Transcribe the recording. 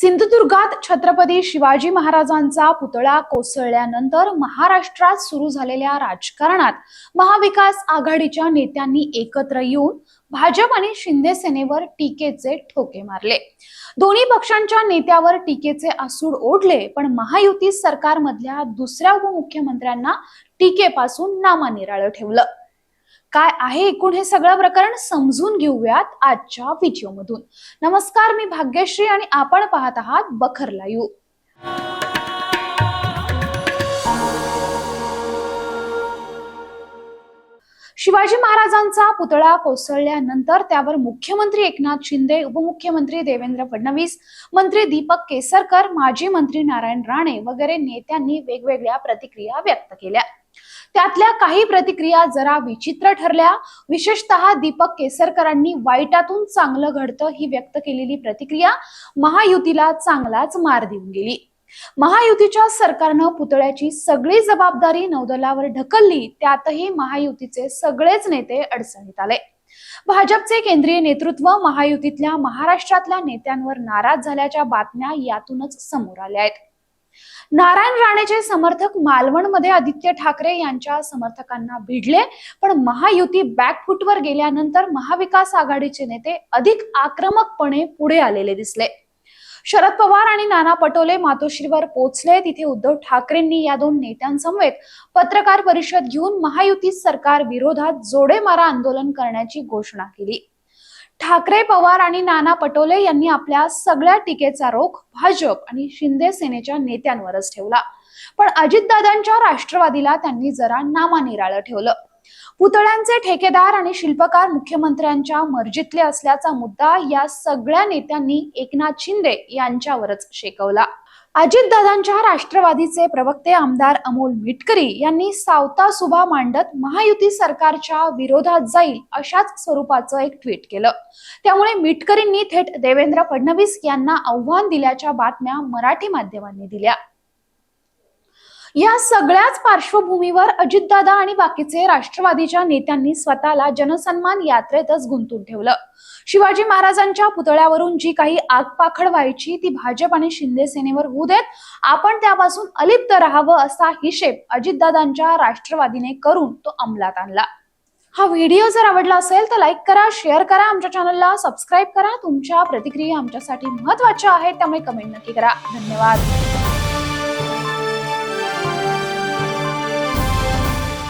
सिंधुदुर्गात छत्रपती शिवाजी महाराजांचा पुतळा कोसळल्यानंतर महाराष्ट्रात सुरू झालेल्या राजकारणात महाविकास आघाडीच्या नेत्यांनी एकत्र येऊन भाजप आणि शिंदे सेनेवर टीकेचे ठोके मारले. दोन्ही पक्षांच्या नेत्यावर टीकेचे आसूड ओढले पण महायुती सरकारमधल्या दुसऱ्या उपमुख्यमंत्र्यांना टीकेपासून नामानिराळं ठेवलं. काय आहे एकूण हे सगळं प्रकरण समजून घेऊयात आजच्या व्हिडिओमधून नमस्कार मी भाग्यश्री आणि आपण पाहत आहात बखर लाईव्ह. शिवाजी महाराजांचा पुतळा कोसळल्यानंतर त्यावर मुख्यमंत्री एकनाथ शिंदे उपमुख्यमंत्री देवेंद्र फडणवीस मंत्री दीपक केसरकर माजी मंत्री नारायण राणे वगैरे नेत्यांनी वेगवेगळ्या प्रतिक्रिया व्यक्त केल्या. त्यातल्या काही प्रतिक्रिया जरा विचित्र ठरल्या. विशेषतः दीपक केसरकरांनी वाईटातून चांगलं घडतं ही व्यक्त केलेली प्रतिक्रिया महायुतीला चांगलाच मार देऊन गेली. महायुतीच्या सरकारनं पुतळ्याची सगळी जबाबदारी नौदलावर ढकलली त्यातही महायुतीचे सगळेच नेते अडचणीत आले. भाजपचे केंद्रीय नेतृत्व महायुतीतल्या महाराष्ट्रातल्या नेत्यांवर नाराज झाल्याच्या बातम्या यातूनच समोर आल्या आहेत. नारायण राणेचे समर्थक मालवणमध्ये आदित्य ठाकरे यांच्या समर्थकांना भिडले पण महायुती बॅकफुटवर गेल्यानंतर महाविकास आघाडीचे नेते अधिक आक्रमकपणे पुढे आलेले दिसले. शरद पवार आणि नाना पटोले मातोश्रीवर पोचले. तिथे उद्धव ठाकरेंनी या दोन नेत्यांसमवेत पत्रकार परिषद घेऊन महायुती सरकार विरोधात जोडे मारा आंदोलन करण्याची घोषणा केली. ठाकरे पवार आणि नाना पटोले यांनी आपल्या सगळ्या टीकेचा रोख भाजप आणि शिंदे सेनेच्या नेत्यांवरच ठेवला. पण अजितदादांच्या राष्ट्रवादीला त्यांनी जरा नामानिराळं ठेवलं. पुतळ्यांचे ठेकेदार आणि शिल्पकार मुख्यमंत्र्यांच्या मर्जीतले असल्याचा मुद्दा या सगळ्या नेत्यांनी एकनाथ शिंदे यांच्यावरच शेकवला. अजितदादांच्या राष्ट्रवादीचे प्रवक्ते आमदार अमोल मिटकरी यांनी सावता सुभा मांडत महायुती सरकारच्या विरोधात जाईल अशाच स्वरूपाचं एक ट्विट केलं. त्यामुळे मिटकरींनी थेट देवेंद्र फडणवीस यांना आव्हान दिल्याच्या बातम्या मराठी माध्यमांनी दिल्या. या सगळ्याच पार्श्वभूमीवर अजितदादा आणि बाकीचे राष्ट्रवादीच्या नेत्यांनी स्वतःला जनसन्मान यात्रेतच गुंतून ठेवलं. शिवाजी महाराजांच्या पुतळ्यावरून जी काही आगपाखड व्हायची ती भाजप आणि शिंदे सेनेवर होऊ देत आपण त्यापासून अलिप्त राहावं असा हिशेब अजितदादांच्या राष्ट्रवादीने करून तो अंमलात आणला. हा व्हिडिओ जर आवडला असेल तर लाईक करा शेअर करा आमच्या चॅनलला सबस्क्राईब करा. तुमच्या प्रतिक्रिया आमच्यासाठी महत्त्वाच्या आहेत त्यामुळे कमेंट नक्की करा. धन्यवाद.